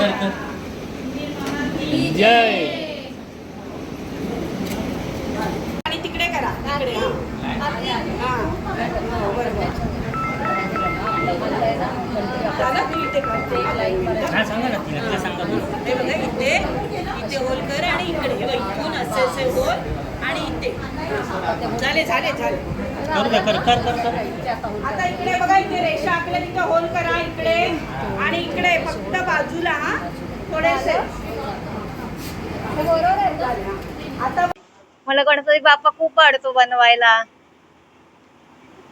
कर कर जय आणि तिकडे करा तिकडे सांगा ना तिला सांगा. हे बघा इथे इथे होल कर आणि इकडे. हे इथून असे असे होल आणि इथे. झाले झाले झाले. करू द्या कर कर कर कर. आता इकडे बघा इथे रेषा आखल्या तिथे होल करा इकडे आणि इकडे. फक्त बाजूला हा थोडेसे. आता मला गणपती बाप्पा खूप आवडतो बनवायला.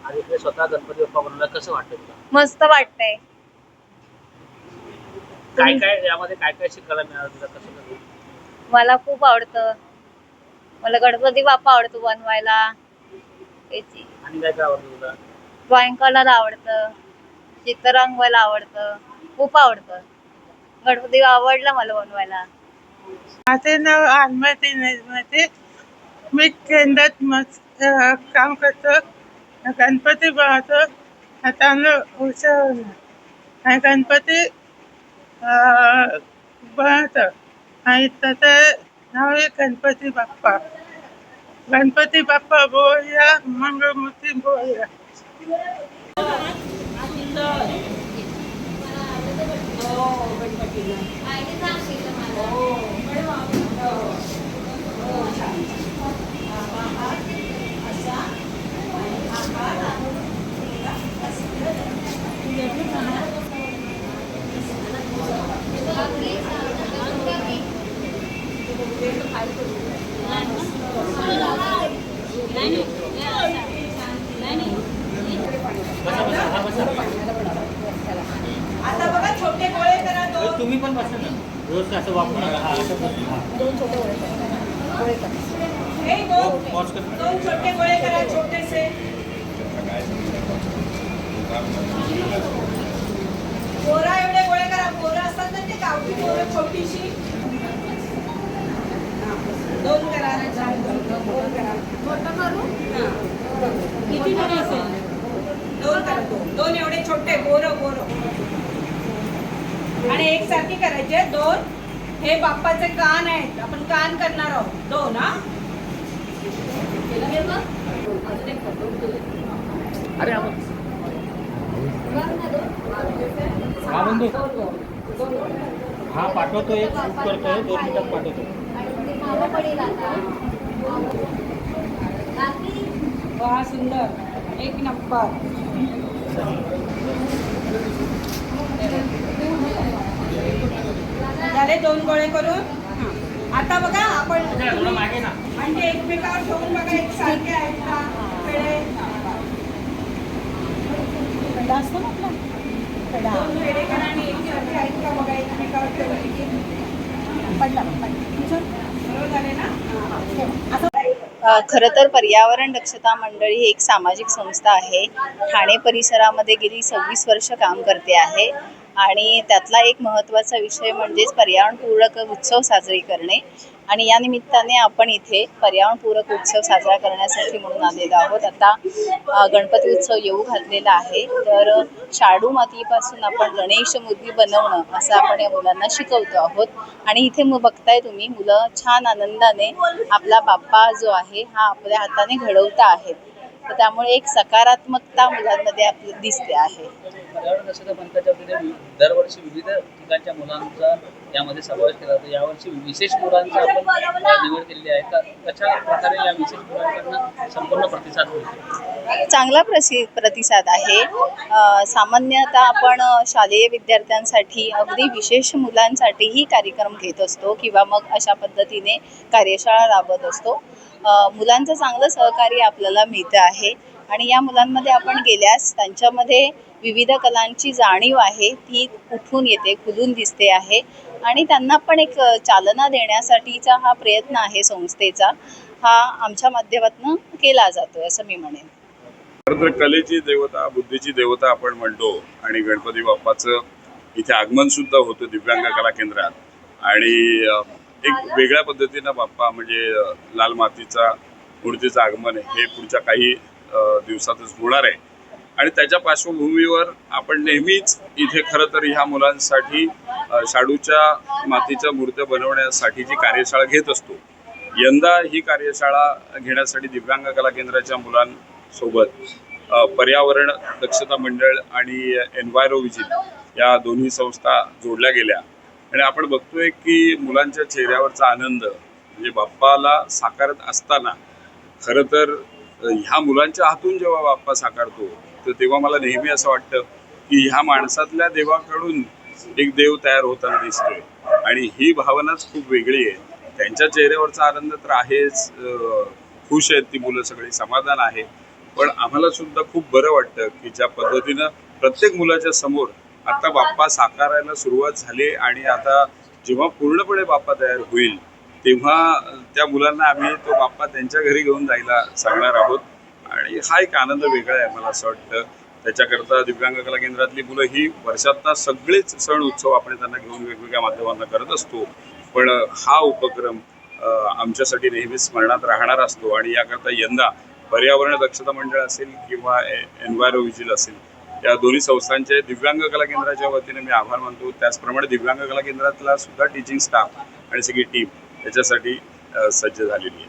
आणि इकडे स्वतः गणपती बाप्पा बनवला कसं वाटतं तुला? मस्त वाटतंय. काय काय यामध्ये काय काय शिकायला मिळालं तुला? कसं कसं? मला खूप आवडतं. मला गणपती बाप्पा आवडतो बनवायला. याची आणि काय काय आवडतं तुला? ड्रॉइंग करायला आवडतं. चित्र रंगवायला आवडतं. खूप आवडतं. गणपती आवडला मला बनवायला. माझे नाव आनमती निर्मती मी केंद्रात मस्त काम करतो. गणपती बनवतो आता उत्सव आणि गणपती बनवतो. आणि त्याचं नाव आहे गणपती बाप्पा. गणपती बाप्पा बोया Mangalmurti Oh, overpack yun na. Ay, ito तुम्ही पण बसा ना. रोज असं वापरू नका हा असं हा हे दोन पॉज कर. दोन छोटे गोळे करा छोटेसे. बोरा एवढे गोळे करा. बोरा असतात ना ते गावठी बोरं छोटीशी. हा, दोन करा. दोन करा हा. किती गोळे असेल? दोन करा. दोन दोन एवढे छोटे बोरं बोरं. आणि एक सारखी करायचे दोन हे बाप्पाचे कान आहेत. आपण कान करणार आहोत. दोन हा. अरे हा बंधू हा पाठवतो एक शूट करतोय. दोन मिनिटात पाठवतो. वा सुंदर. एक नंबर. झाले. दोन गोळे करून? हा. आता बघा आपण थोडं मागे ना. म्हणजे एकमेकावर ठेवून बघा एक सारखे आहेत का? पेढे दोन पेढे करा आणि एक सारखे आहेत का बघा एकमेकावर ठेवून बरोबर झाले ना? हा. खरं तर पर्यावरण दक्षता मंडळी ही एक सामाजिक संस्था आहे. ठाणे परिसरामध्ये गेली सव्वीस वर्ष काम करते आहे. आणि त्यातला एक महत्त्वाचा विषय म्हणजेच पर्यावरणपूरक उत्सव साजरे करणे. आणि या निमित्ताने आपण इथे पर्यावरणपूरक उत्सव साजरा करण्यासाठी म्हणून आलेलो आहोत. आता गणपती उत्सव येऊ घातलेला आहे. तर शाडू मातीपासून आपण गणेश मूर्ती बनवणं असं आपण या मुलांना शिकवतो आहोत. आणि इथे मग बघताय तुम्ही मुलं छान आनंदाने आपला बाप्पा जो आहे हा आपल्या हाताने घडवता आहेत. त्यामुळे एक सकारात्मकता मुलांमध्ये आपली दिसते आहे. दरवर्षी विविध ठिकाणच्या मुलांचा यामध्ये समावेश केला जातो. यावर्षी विशेष मुलांचा आपण निवड केलेली आहे. तर कशा प्रकारे या विशेष मुलांकडनं संपूर्ण प्रतिसाद मिळतो चांगला प्रसि प्रतिसाद आहे. सामान्यतः आपण शालेय विद्यार्थ्यांसाठी अगदी विशेष मुलांसाठीही कार्यक्रम घेत असतो किंवा मग अशा पद्धतीने कार्यशाळा राबवत असतो. मुलांचं चांगलं सहकार्य आपल्याला मिळतं आहे आणि या मुलांमध्ये आपण गेल्यास त्यांच्यामध्ये विविध कलांची जाणीव आहे ती उठून येते खुलून दिसते आहे आणि त्यांना पण एक चालना देण्यासाठीचा हा प्रयत्न आहे संस्थेचा. हा आमच्या माध्यमातून केला जातो असं मी म्हणेन. तर कलेची देवता बुद्धीची देवता आपण म्हणतो. आणि गणपती बाप्पाचं इथे आगमन सुद्धा होतं दिव्यांग कला केंद्रात. आणि एक वेगळ्या पद्धतीनं बाप्पा म्हणजे लाल मातीचा मूर्तीचं आगमन आहे हे पुढच्या काही दिवसातच होणार आहे. आणि त्याच्या पार्श्वभूमीवर आपण नेहमीच इथे खरं तर ह्या मुलांसाठी शाडूच्या मातीच्या मूर्त्या बनवण्यासाठी जी कार्यशाळा घेत असतो. यंदा ही कार्यशाळा घेण्यासाठी दिव्यांग कला केंद्राच्या मुलां सोबत पर्यावरण दक्षता मंडळ आणि एन्व्हायरोविजिल या दोन्ही संस्था जोडल्या गेल्या. आणि आपण बघतोय की मुलांच्या चेहऱ्यावरचा आनंद म्हणजे बाप्पाला साकारत असताना खरं तर ह्या मुलांच्या हातून जेव्हा बाप्पा साकारतो तर तेव्हा मला नेहमी असं वाटतं की ह्या माणसातल्या देवाकडून एक देव तयार होताना दिसतोय. आणि ही भावनाच खूप वेगळी आहे. त्यांच्या चेहऱ्यावरचा आनंद तर आहेच खुश आहेत ती मुलं सगळी समाधान आहे. पण आम्हाला सुद्धा खूप बरं वाटतं की ज्या पद्धतीनं प्रत्येक मुलाच्या समोर आता बाप्पा साकारायला सुरुवात झाली आणि आता जेव्हा पूर्णपणे बाप्पा तयार होईल तेव्हा त्या मुलांना आम्ही तो बाप्पा त्यांच्या घरी घेऊन जायला सांगणार आहोत. आणि हा एक आनंद वेगळा आहे मला असं वाटतं. त्याच्याकरता दिव्यांग कला केंद्रातली मुलं ही वर्षातला सगळेच सण उत्सव आपण त्यांना घेऊन वेगवेगळ्या माध्यमांना करत असतो. पण हा उपक्रम आमच्यासाठी नेहमीच स्मरणात राहणार असतो. आणि याकरता यंदा पर्यावरण दक्षता मंडळ असेल किंवा एन्व्हायरो विजिल असेल या दोन्ही संस्थांचे दिव्यांग कला केंद्राच्या वतीने मी आभार मानतो. त्याचप्रमाणे दिव्यांग कला केंद्रातला सुद्धा टीचिंग स्टाफ आणि सगळी टीम याच्यासाठी सज्ज झालेली आहे.